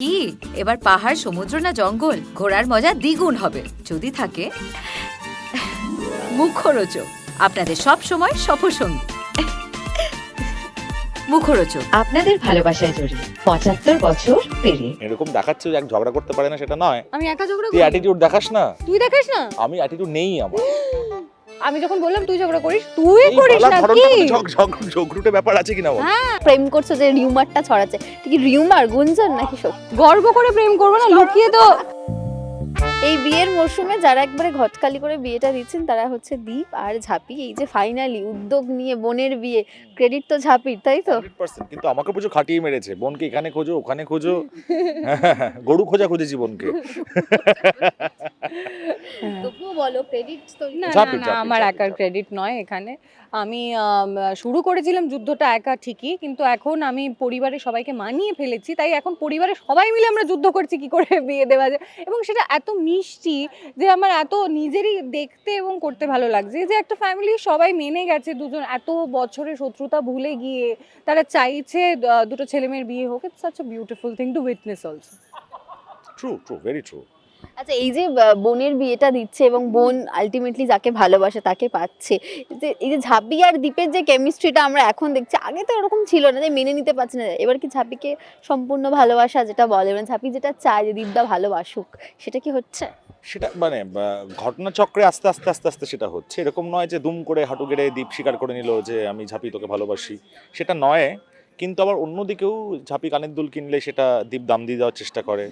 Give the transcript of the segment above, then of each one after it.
কি? এবার পাহাড় সমুদ্র না জঙ্গল? ঘোরার মজা দ্বিগুণ হবে। যদি থাকে মুখরোচক। আপনাদের সব সময় সফরসঙ্গী। মুখরোচক। আপনাদের ভালোবাসায় জড়িয়ে পঁচাত্তর বছর পেরিয়ে। এরকম দেখাচ্ছে যে এক ঝগড়া করতে পারে না সেটা নয়। আমি একা ঝগড়া তুই করি? অ্যাটিটিউড দেখাস না? তুই দেখিস না? আমি অ্যাটিটিউড নেই আমার। আমি যখন বললাম তুই ঝগড়া করিস তুই করিস না কি? ঝগ- ঝগ- ঝগড়ুটে ব্যাপার আছে কিনা বল? প্রেম করছ যে রিউমারটা ছড়াচ্ছে। ঠিক রিউমার গুঞ্জন নাকি সত্যি গর্ব করে প্রেম করব না লুকিয়ে তো। এই বিয়ের মরশুমে যারা একবারে ঘটকালি করে বিয়েটা দিচ্ছেন তারা হচ্ছে দীপ আর ঝাপি। এই যে ফাইনালি উদ্যোগ নিয়ে বোনের বিয়ে ক্রেডিট তো ঝাপির তাই তো? কিন্তু আমাকে পুজো খাটিয়ে মেরেছে। বোনকে এখানে খোঁজো ওখানে খোঁজো। গরু খোঁজা খুঁজেছি বোনকে তবুও বলো ক্রেডিট তো না না ঝাঁপি, না ঝাঁপি, আমার একার ক্রেডিট নয় এখানে। আমি শুরু করেছিলাম যুদ্ধটা একা ঠিকই কিন্তু এখন আমি পরিবারের সবাইকে মানিয়ে ফেলেছি তাই এখন পরিবারের সবাই মিলে আমরা যুদ্ধ করছি কি করে বিয়ে দেওয়া যায়? এবং সেটা এত মিষ্টি যে আমার এত নিজেরই দেখতে এবং করতে ভালো লাগছে যে একটা ফ্যামিলি সবাই মেনে গেছে দুজন এত বছরের শত্রুতা ভুলে গিয়ে তারা চাইছে দুটো ছেলে মেয়ের বিয়ে হোক। It's such a beautiful thing to witness also true true very true আচ্ছা এই যে বোনের বিয়েটা দিচ্ছে এবং বোন আলটিমেটলি যাকে ভালোবাসে তাকে পাচ্ছে, যে, এই যে ঝাপি আর দীপের যে কেমিস্ট্রিটা আমরা এখন দেখছি, আগে তো এরকম ছিল না যে মেনে নিতে পারছে না। এবার কি ঝাপিকে সম্পূর্ণ ভালোবাসা যেটা বলে মানে ঝাপি যেটা চায় যে দীপদা ভালোবাসুক, সেটা কি হচ্ছে? সেটা মানে ঘটনাচক্রে আস্তে আস্তে আস্তে আস্তে সেটা হচ্ছে। এরকম নয় যে দুম করে হাঁটু গেড়ে দ্বীপ স্বীকার করে নিল যে আমি ঝাঁপি তোকে ভালোবাসি। সেটা নয় কিন্তু আবার অন্যদিকেও ঝাঁপি কানের দুল কিনলে সেটা দ্বীপ দাম দিয়ে দেওয়ার চেষ্টা করে।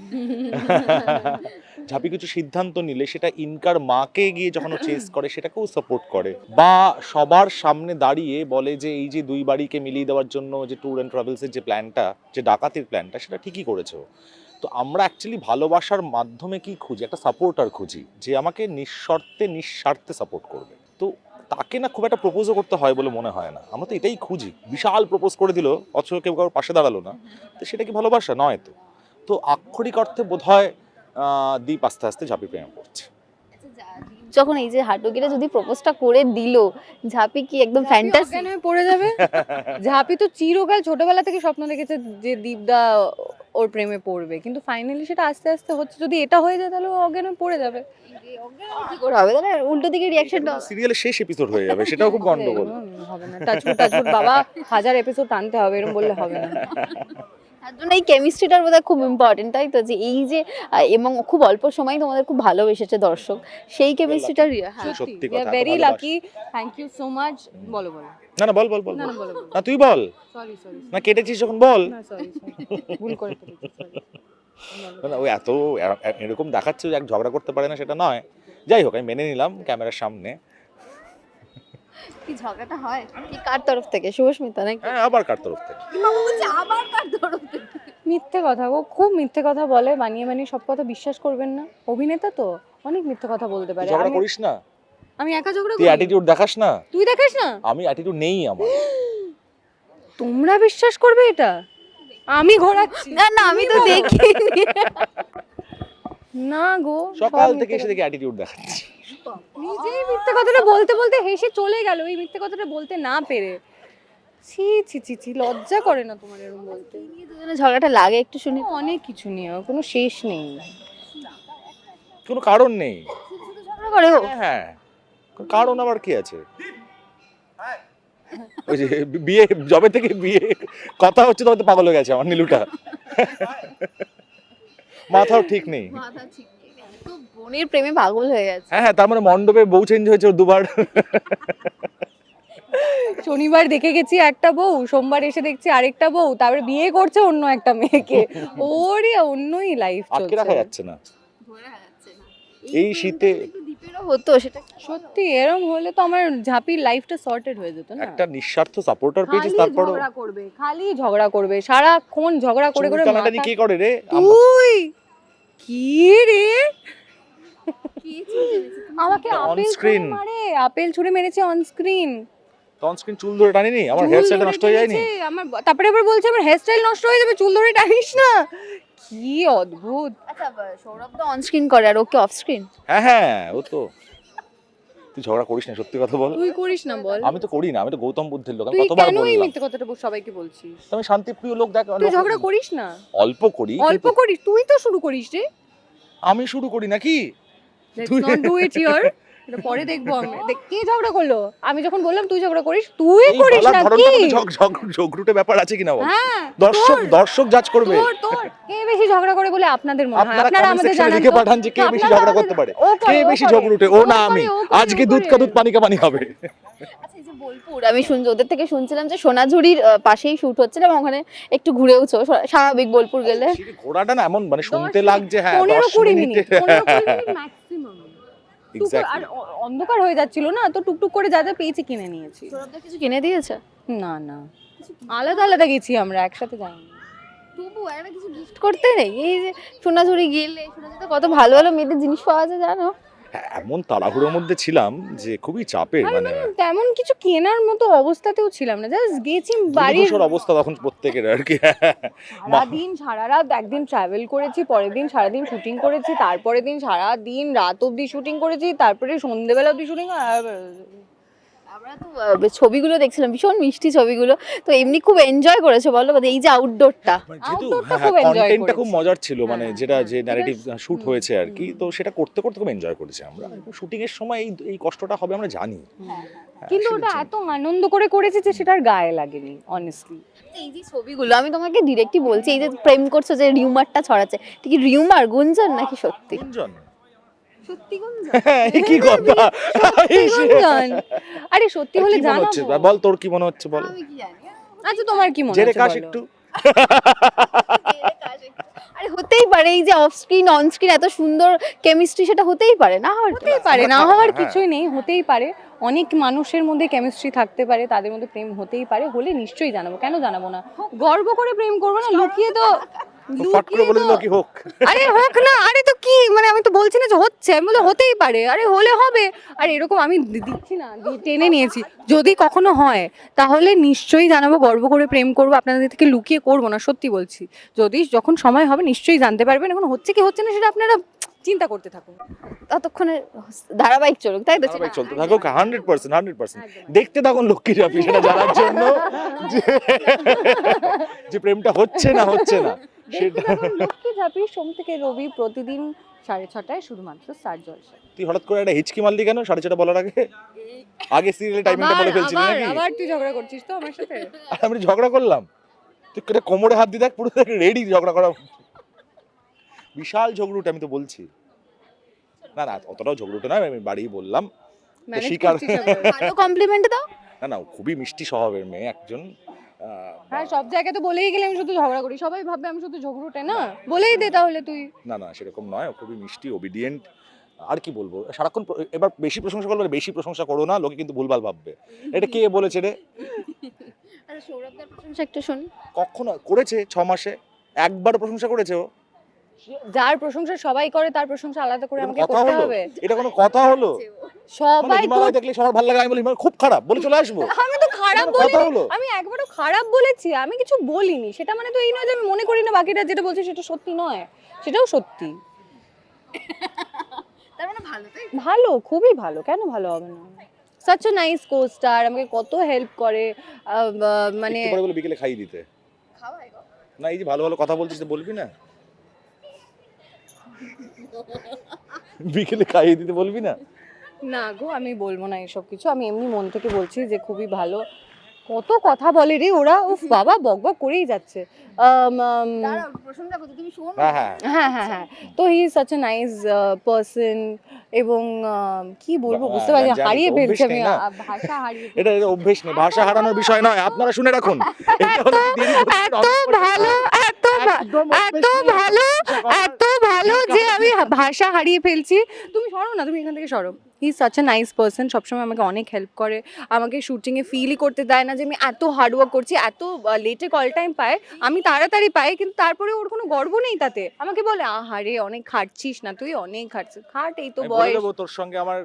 ঝাঁপি কিছু সিদ্ধান্ত নিলে সেটা ইনকার মাকে গিয়ে যখন চেস করে সেটাকেও সাপোর্ট করে। বা সবার সামনে দাঁড়িয়ে বলে যে এই যে দুই বাড়িকে মিলিয়ে দেওয়ার জন্য যে ট্যুর অ্যান্ড ট্রাভেলসের যে প্ল্যানটা যে ডাকাতির প্ল্যানটা সেটা ঠিকই করেছ। তো আমরা অ্যাকচুয়ালি ভালোবাসার মাধ্যমে কি খুঁজি? একটা সাপোর্টার খুঁজি যে আমাকে নিঃশর্তে নিঃস্বার্থে সাপোর্ট করবে। তাকে না খুব একটা প্রপোজও করতে হয় বলে মনে হয় না। আমরা তো এটাই খুঁজি। বিশাল প্রপোজ করে দিল, অথচ কেউ কারোর পাশে দাঁড়াল না। তো সেটা কি ভালোবাসা? নয় তো। তো আক্ষরিক অর্থে বোধ হয় দ্বীপ আস্তে আস্তে ঝাঁপি প্রেমে পড়ছে। যখন এই যে হাঁটু গেলে যদি প্রপোজটা করে দিল ঝাপি কি একদম ফ্যান্টাসি হয়ে পড়ে যাবে? ঝাঁপি তো চিরকাল ছোটবেলা থেকে স্বপ্ন দেখেছে যে দীপদা ওর প্রেমে পড়বে। কিন্তু ফাইনালি সেটা আস্তে আস্তে হচ্ছে যদি এটা হয়ে যায় তাহলে ও অজ্ঞান পড়ে যাবে। কি করে হবে তাহলে উল্টো দিকে রিয়াকশনটা সিরিয়ালের শেষ এপিসোড হয়ে যাবে সেটাও খুব গন্ডগোল। হবে না টাচফুট টাচফুট বাবা হাজার এপিসোড টানতে হবে এরকম বললে হবে না। তার জন্য এই কেমিস্ট্রিটার বোধহয় খুব ইম্পর্টেন্ট তাই তো? যে এই যে এবং খুব অল্প সময় তোমাদের খুব ভালোবেসেছে দর্শক। সেই কেমিস্ট্রিটার হ্যাঁ সত্যি কথা, very lucky thank you so much বলো বলো। না না বল বল বল না তুই বল। সরি সরি না কেটেছিস যখন বল। না সরি ভুল করে না, ওই এত এরকম দেখাচ্ছে যে এক ঝগড়া করতে পারে না সেটা নয়। যাই হোক আমি মেনে নিলাম ক্যামেরার সামনে। কি ঝগড়াটা হয়? কি কার তরফ থেকে? শুভস্মিতা নাকি? হ্যাঁ আবার কার তরফ থেকে? আবার কার তরফ থেকে? মিথ্যে কথা ও খুব মিথ্যে কথা বলে বানিয়ে বানিয়ে সব কথা বিশ্বাস করবেন না। অভিনেতা তো অনেক মিথ্যে কথা বলতে পারে। ঝগড়া আমি- করিস না? আমি একা ঝগড়া তুই করি? অ্যাটিটিউড দেখাস না? তুই দেখিস না? আমি অ্যাটিটিউড নেই আমার। তোমরা বিশ্বাস করবে এটা? আমি ঘোরাচ্ছি। না না আমি তো দেখিনি। না গো সকাল থেকে এসে দেখি অ্যাটিটিউড দেখাচ্ছি। কথা। নিজেই মিথ্যে কথাটা বলতে বলতে হেসে চলে গেল। এই মিথ্যে কথাটা বলতে না পেরে। ছি ছি ছি ছি লজ্জা করে না তোমার এরকম বলতে। দুজনে ঝগড়াটা লাগে একটু শুনি। অনেক কিছু নিয়ে কোনো শেষ নেই। কোনো কারণ নেই। ঝগড়া করে ও? হ্যাঁ, হ্যাঁ। কারণ আবার কি আছে? ওই যে বিয়ে জবে থেকে বিয়ে কথা হচ্ছে তবে তো পাগল হয়ে গেছে আমার নীলুটা। মাথাও ঠিক নেই। মাথা ঠিক নেই। তো বোনের প্রেমে পাগল হয়ে গেছে। হ্যাঁ হ্যাঁ তার মানে মণ্ডপে বউ চেঞ্জ হয়েছে ওর দুবার। শনিবার দেখে গেছি একটা বউ সোমবার এসে দেখছি আরেকটা বউ তারপরে বিয়ে করছে অন্য একটা মেয়েকে। ওরে অন্যই লাইফ আটকে রাখা যাচ্ছে না। এই শীতে হতো সেটা সত্যি এরম হলে তো আমার ঝাঁপির লাইফটা সর্টেড হয়ে যেত না? একটা নিঃস্বার্থ সাপোর্টার পেয়েছিস খালি তারপরও? ঝগড়া করবে খালি ঝগড়া করবে সারাক্ষণ ঝগড়া করে করে মাথা- কে করে রে? তুই! কি রে? আমাকে আপেল ছুঁড়ে মারে আপেল ছুঁড়ে মেরেছে অন স্ক্রিন স্ক্রিন চুল ধরে টানিনি? আমার হেয়ার স্টাইলটা নষ্ট হয়ে যায়নি? আমার তারপরে আবার বলছে আমার হেয়ার স্টাইল নষ্ট হয়ে যাবে চুল ধরে টানিস না। কি অদ্ভুত। আচ্ছা সৌরভ তো অন স্ক্রিন করে আর ওকে অফ স্ক্রিন হ্যাঁ হ্যাঁ ও তো। তুই ঝগড়া করিস না সত্যি কথা বল। তুই করিস না বল। আমি তো করি না আমি তো গৌতম বুদ্ধের লোক আমি তুই কতবার কেন এই বললাম। মিথ্যে কথাটা বল- সবাইকে বলছিস? আমি শান্তিপ্রিয় লোক দেখ তুই ঝগড়া করিস না? অল্প করি অল্প করিস তুই তো শুরু করিস রে। আমি শুরু করি নাকি? লেটস তুই- নট ডু ইট হিয়ার এটা পরে দেখব আমি। দেখ কে ঝগড়া করল? আমি যখন বললাম তুই ঝগড়া করিস তুই এই করিস বলার না ধরনটা কি? ঝগ- ঝগ- ঝগড়ুটে ব্যাপার আছে কিনা বল? হ্যাঁ দর্শক দর্শক জাজ করবে। তোর তোর কে বেশি ঝগড়া করে বলে আপনাদের মনে হয়? আপনারা আপনারা comment আমাদের section এ জানান লিখে তো। পাঠান যে কে বেশি ঝগড়া আমাদের- করতে পারে। ও কে ও বেশি ঝগড়ুটে ও না করে, আমি ও করে, আজকে দুধ করে। কা দুধ পানি কা পানি হবে আচ্ছা এই যে বোলপুর আমি শুনছি ওদের থেকে শুনছিলাম যে সোনাঝুরির আহ, পাশেই শুট হচ্ছিল এবং ওখানে একটু ঘুরেওছো স্বা- স্বাভাবিক বোলপুর গেলে। ঘোড়াটা না এমন মানে শুনতে দশ লাগছে হ্যাঁ পনেরো দশ কুড়ি মিনিটে। মিনিট পনেরো কুড়ি মিনিট ম্যাক্সিমাম আর অন্ধকার হয়ে যাচ্ছিল না তো টুকটুক করে যা যা পেয়েছি কিনে নিয়েছি। সৌরভদা কিছু কিনে দিয়েছে? না না। আলাদা আলাদা গেছি আমরা একসাথে যাইনি। তবু একটা কিছু গিফট করতে নেই? এই যে সোনাঝুরি গেলে সোনাঝুরিতে কত ভালো ভালো মেয়েদের জিনিস পাওয়া যায় জানো? এমন তাড়াহুড়োর মধ্যে ছিলাম যে খুবই চাপের মানে তেমন কিছু কেনার মতো অবস্থাতেও ছিলাম না জাস্ট গেছি বাড়ির অবস্থা তখন প্রত্যেকের আর কি। সারাদিন সারা রাত একদিন ট্রাভেল করেছি পরের দিন সারাদিন শুটিং করেছি তারপরের দিন সারা দিন রাত অবধি শুটিং করেছি তারপরে সন্ধ্যেবেলা অবধি শুটিং আমরা তো ছবিগুলো দেখছিলাম ভীষণ মিষ্টি ছবিগুলো। তো এমনি খুব এনজয় করেছ বলো? এই যে আউটডোরটা মানে যেহেতু Outdoor টা হ্যাঁ খুব enjoy কন্টেন্টটা খুব মজার ছিল মানে হ্যাঁ, যেটা হ্যাঁ, যে ন্যারেটিভ শুট হয়েছে আর কি তো সেটা করতে করতে খুব এনজয় করেছি আমরা। শুটিং এর সময় এই এই কষ্টটা হবে আমরা জানি। হ্যাঁ, কিন্তু ওটা এত আনন্দ করে করেছি যে সেটার গায়ে লাগেনি অনেস্টলি এই যে ছবিগুলো আমি তোমাকে ডিরেক্টলি বলছি এই যে প্রেম করছ যে রিউমারটা ছড়াচ্ছে ঠিক কি রিউমার গুঞ্জন নাকি সত্যি? গুঞ্জন। সত্যি গুঞ্জন হ্যাঁ, এই কি কথা? এই সে- গুঞ্জন। আরে সত্যি হলে কি হচ্ছে? জানাব বল তোর কি মনে হচ্ছে? বল। আমি কি জানি? আচ্ছা তোমার কি মনে জেরে কাশ একটু। আরে হতেই পারে এই যে অফ স্ক্রিন অন স্ক্রিন এত সুন্দর কেমিস্ট্রি সেটা হতেই পারে না হওয়ার হতেই পারে না হওয়ার হ্যাঁ। কিছুই নেই হতেই পারে। অনেক মানুষের মধ্যে কেমিস্ট্রি থাকতে পারে তাদের মধ্যে প্রেম হতেই পারে হলে নিশ্চয়ই জানাব। কেন জানাব না? গর্ব করে প্রেম করব না লুকিয়ে তো ফট করে বলে দিল কি হোক। আরে হোক না আরে তো কি মানে আমি তো বলছি না যে হচ্ছে আমি বলে হতেই পারে আরে হলে হবে। আর এরকম আমি দিচ্ছি না টেনে নিয়েছি। যদি কখনো হয় তাহলে নিশ্চয়ই জানাব গর্ব করে প্রেম করব আপনাদের থেকে লুকিয়ে করব না সত্যি বলছি। যদি যখন সময় হবে নিশ্চয়ই জানতে পারবেন। এখন হচ্ছে কি হচ্ছে না সেটা আপনারা চিন্তা করতে থাকুন। ততক্ষণে ধারাবাহিক চলুক তাই তো? চলতে থাকুক হান্ড্রেড পার্সেন্ট হান্ড্রেড পার্সেন্ট দেখতে থাকুন লক্ষ্মী চাপি সেটা জানার জন্য যে- প্রেমটা হচ্ছে না হচ্ছে না। লক্ষ্মী ঝাঁপি সোম থেকে রবি প্রতিদিন সাড়ে ছটায় শুধুমাত্র স্টার জলসা। তুই হঠাৎ করে একটা হিচকি মারলি কেন? সাড়ে ছটা বলার আগে? আগে সিরিয়াল টাইমিংটা বলে ফেলছিলি নাকি? আবার তুই ঝগড়া করছিস তো আমার সাথে? আমি ঝগড়া করলাম। তুই কেটে কোমরে হাত দিয়ে দেখ পুরো রেডি ঝগড়া করা। বিশাল ঝগড়ুটে আমি তো বলছি। না না অতটাও ঝগড়ুটে নয় আমি বাড়ি বললাম। শিকার- কমপ্লিমেন্ট দাও। না না খুবই মিষ্টি স্বভাবের মেয়ে একজন হ্যাঁ সব জায়গায় তো বলেই গেলে আমি শুধু ঝগড়া করি। সবাই ভাববে আমি শুধু ঝগড়ুটে না? বলেই দে তাহলে তুই। না না সেরকম নয় ও খুবই মিষ্টি ওবিডিয়েন্ট আর কি বলব? সারাক্ষণ এবার বেশি প্রশংসা করলে বেশি প্রশংসা করো না লোকে কিন্তু ভুলভাল ভাববে। এটা কে বলেছে রে? আচ্ছা সৌরভদার প্রশংসা একটু শুন। কখনো করেছে ছ মাসে? একবার প্রশংসা করেছে ও? যার প্রশংসা সবাই করে তার প্রশংসা আলাদা করে আমাকে কথা করতে হলো। হবে। এটা কোনো কথা হলো? সবাই হিমালয় দেখলে সবার ভালো লাগে। আমি বলি হিমালয় খুব খারাপ। বলে চলে আসব। আমি তো খারাপ কথা হলো? আমি একবারও খারাপ বলেছি। আমি কিছু বলিনি। সেটা মানে তো এই নয় যে আমি মনে করি না বাকিটা যেটা বলছি সেটা সত্যি নয়। সেটাও সত্যি। তার মানে ভালো তাই ভালো খুবই ভালো। কেন ভালো হবে না? সাচ এ নাইস কোস্টার আমাকে কত হেল্প করে। আহ, আহ, মানে একটু পরে বলে বিকেলে খাইয়ে দিতে। খাওয়াই গো। না এই যে ভালো ভালো কথা বলছিস তো বলবি না? বিকেলে খাইয়ে দিতে বলবি না? না গো আমি বলব না এসব কিছু। আমি এমনি মন থেকে বলছি যে খুবই ভালো। কত কথা বলে রে ওরা। উফ বাবা বক বক করেই যাচ্ছে। হ্যাঁ হ্যাঁ। হ্যাঁ তো he is such a nice person এবং কি বলব বুঝতে পারছি হারিয়ে ফেলছি আমি। ভাষা হারিয়ে এটা এটা অভ্যেস নেই ভাষা হারানোর বিষয় নয়। আপনারা শুনে রাখুন। এত ভালো এত। ভালো এত ভালো যে আমি ভাষা হারিয়ে ফেলছি। তুমি সরো না তুমি এখান থেকে সরো। He such a nice person সবসময় আমাকে অনেক হেল্প করে। আমাকে শুটিংয়ে ফিলই করতে দেয় না যে আমি এত হার্ডওয়ার্ক করছি এত লেটে কল টাইম পায়। আমি তাড়াতাড়ি পাই কিন্তু তারপরে ওর কোনো গর্ব নেই তাতে। আমাকে বলে আহারে অনেক খাটছিস না তুই? অনেক খাটছিস খাট এই তো বয়স। তোর সঙ্গে আমার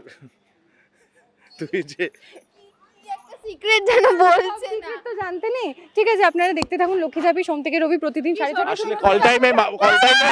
তুই যে সিক্রেট যেন বলছে না। তো জানতে নেই। ঠিক আছে আপনারা দেখতে থাকুন লক্ষ্মী চাপি সোম থেকে রবি প্রতিদিন সাড়ে ছটা আসলে কল টাইমে কল টাইমে